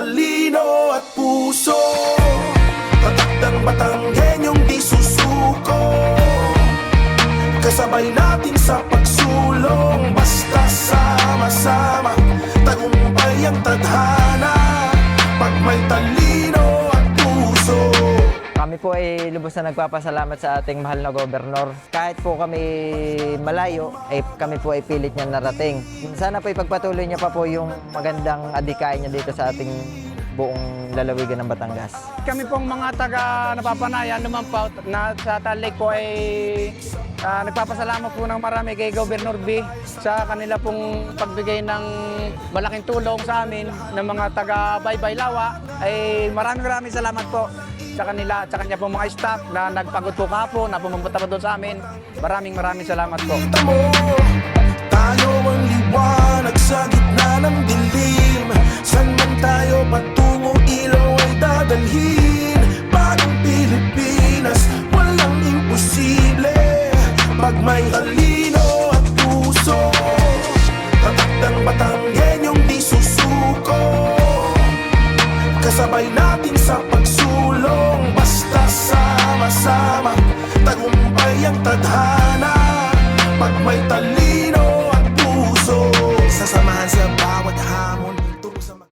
talino at puso. Tatak ng Batanggenyong di susuko Kasabay natin sa pagsulong Basta Kami po ay lubos na nagpapasalamat sa ating mahal na gobernador. Kahit po kami malayo, ay kami po ay pilit niya narating. Sana po ipagpatuloy niya pa po yung magandang adikain niya dito sa ating buong lalawigan ng Batangas. Kami pong mga taga napapanayan naman po na sa Talik po ay ah, nagpapasalamat po ng marami kay Governor B sa kanila pong pagbigay ng malaking tulong sa amin ng mga taga Baybay Lawa ay maraming maraming salamat po sa kanila at sa kanya pong mga staff na nagpagod po kahapon na pumunta pa doon sa amin. Maraming maraming salamat po. Mo, tayo ang liwanag sa gitna ng dilim San man tayo patungo ilaw ay dadalhin Bagong Pilipinas, walang imposible Pag may talino Kasabay natin sa pagsulong. Basta sama-sama Tagumpay ang tadhana. Pag may talino